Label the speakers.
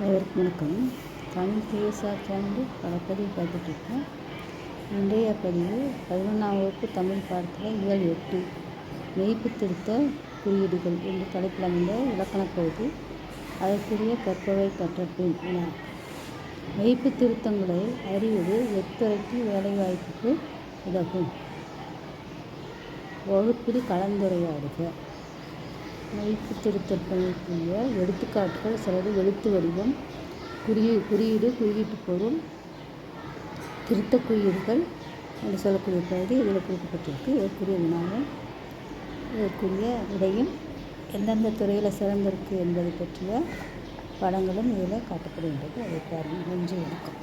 Speaker 1: அனைவருக்கும் வணக்கம். தமிழ் பிஎஸ்ஆர் சேனலில் பல பதிவு பார்த்துட்ருக்கேன். இன்றைய பதிவு பதினொன்றாம் வகுப்பு தமிழ் பாடத்தில் இயல் எட்டு. மெய்ப்பு திருத்த குறியீடுகள் என்ற தலைப்பில் அமைந்த இலக்கணப் பகுதி அதற்குரிய கற்பவை கற்றபின் என. மெய்ப்பு திருத்தங்களை அறிவது எத்துறைக்கு வேலைவாய்ப்புக்கு உதவும்? வகுப்பில் கலந்துரையாடுக. மெய்ப்பு திருத்தல் எடுத்துக்காட்டுகள் சிலது எழுத்து வடிவம் குறியீ குறியீடு குறியீட்டு பொருள் திருத்த குறியீடுகள் என்று சொல்லக்கூடிய பகுதி இதில் கொடுக்கப்பட்டிருக்கு இதற்குரிய வினாவும் இதற்குரிய விடையும் எந்தெந்த துறையில் சிறந்திருக்கு என்பதை பற்றிய படங்களும் இதில் காட்டப்படுகின்றது. அதை பாருங்கள். நன்றி வணக்கம்.